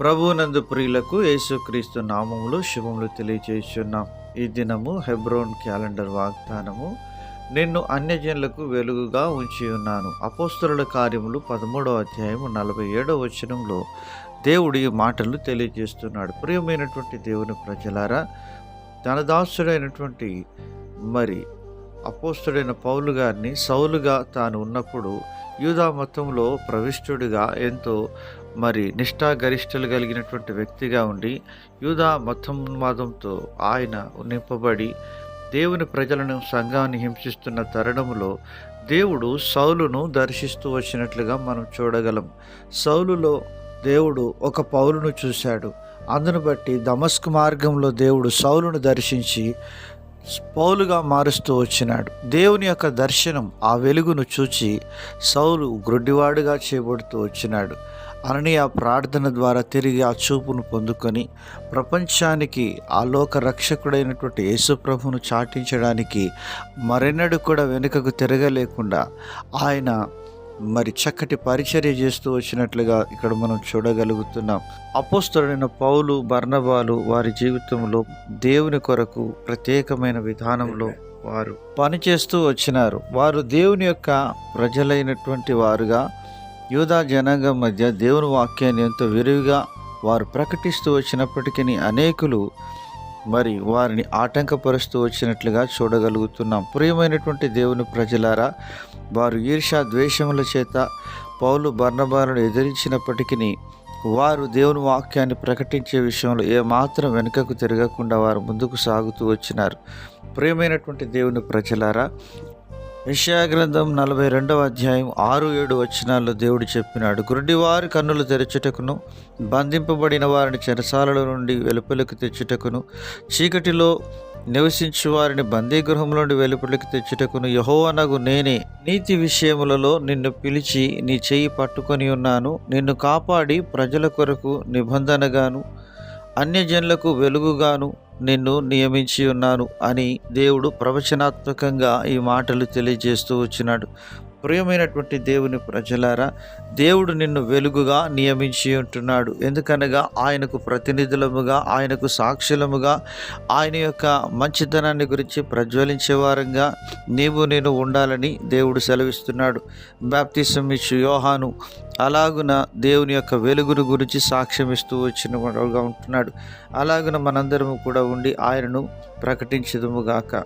ప్రభునందు ప్రియులకు యేసుక్రీస్తు నామములు శుభములు తెలియజేస్తున్నాం ఈ దినము హెబ్రోన్ క్యాలెండర్ వాగ్దానము. నిన్ను అన్యజనులకు వెలుగుగా ఉంచి ఉన్నాను. అపోస్తలుల కార్యములు పదమూడవ అధ్యాయము నలభై ఏడవ వచనంలో దేవుడి మాటలు తెలియజేస్తున్నాడు. ప్రియమైనటువంటి దేవుని ప్రజలారా తన దాసుడైనటువంటి మరి అపోస్తుడైన పౌలు గారిని సౌలుగా తాను ఉన్నప్పుడు యూదా మతంలో ప్రవిష్టుడిగా ఎంతో మరి నిష్ఠాగరిష్టలు కలిగినటువంటి వ్యక్తిగా ఉండి యూదా మతం ఆయన నింపబడి దేవుని ప్రజలను సంఘాన్ని హింసిస్తున్న తరుణంలో దేవుడు సౌలును దర్శిస్తూ వచ్చినట్లుగా మనం చూడగలం. సౌలులో దేవుడు ఒక పౌలును చూశాడు. అందును బట్టి దమస్క్ మార్గంలో దేవుడు సౌలును దర్శించి పౌలుగా మారుస్తూ వచ్చినాడు. దేవుని యొక్క దర్శనం ఆ వెలుగును చూచి సౌలు గ్రుడ్డివాడుగా చేయబడుతూ వచ్చినాడు. అననీయ ప్రార్థన ద్వారా తిరిగి ఆ చూపును పొందుకొని ప్రపంచానికి ఆ లోక రక్షకుడైనటువంటి యేసుప్రభును చాటించడానికి మరెన్నడూ కూడా వెనుకకు తిరగలేకుండా ఆయన మరి చక్కటి పరిచర్య చేస్తూ వచ్చినట్లుగా ఇక్కడ మనం చూడగలుగుతున్నాం. అపోస్తుడైన పౌలు బర్ణబాలు వారి జీవితంలో దేవుని కొరకు ప్రత్యేకమైన విధానంలో వారు పనిచేస్తూ వచ్చినారు. వారు దేవుని యొక్క ప్రజలైనటువంటి వారుగా యూదా జనాంగం మధ్య దేవుని వాక్యాన్ని ఎంతో విరివిగా వారు ప్రకటిస్తూ వచ్చినప్పటికీ అనేకులు మరి వారిని ఆటంకపరుస్తూ వచ్చినట్లుగా చూడగలుగుతున్నాం. ప్రియమైనటువంటి దేవుని ప్రజలారా వారు ఈర్షా ద్వేషముల చేత పౌలు బర్ణబాలను ఎదిరించినప్పటికీ వారు దేవుని వాక్యాన్ని ప్రకటించే విషయంలో ఏమాత్రం వెనుకకు తిరగకుండా వారు ముందుకు సాగుతూ వచ్చినారు. ప్రియమైనటువంటి దేవుని ప్రజలారా యెషయా గ్రంథం నలభై రెండవ అధ్యాయం ఆరు ఏడు వచనాల్లో దేవుడు చెప్పినాడు. గురుడివారి కన్నులు తెరచుటకును బంధింపబడిన వారిని చెరసాలల నుండి వెలుపలకు తెచ్చుటకును చీకటిలో నివసించు వారిని బందీగృహం నుండి వెలుపలికి తెచ్చుటకును యహోవనగు నేనే. నీతి విషయములలో నిన్ను పిలిచి నీ చేయి పట్టుకొని ఉన్నాను. నిన్ను కాపాడి ప్రజల కొరకు నిబంధనగాను అన్యజనులకు వెలుగుగాను నిన్ను నియమించి ఉన్నాను అని దేవుడు ప్రవచనాత్మకంగా ఈ మాటలు తెలియజేస్తూ వచ్చినాడు. ప్రియమైనటువంటి దేవుని ప్రజలారా దేవుడు నిన్ను వెలుగుగా నియమించి ఉంటున్నాడు. ఎందుకనగా ఆయనకు ప్రతినిధులముగా ఆయనకు సాక్షులముగా ఆయన యొక్క మంచితనాన్ని గురించి ప్రజ్వలించే వారంగా నీవు నేను ఉండాలని దేవుడు సెలవిస్తున్నాడు. బ్యాప్తిసం ఇచ్చు యోహాను. అలాగున దేవుని యొక్క వెలుగును గురించి సాక్ష్యం ఇస్తూ వచ్చిన ఉంటున్నాడు. అలాగున మనందరము కూడా ఉండి ఆయనను ప్రకటించదుముగాక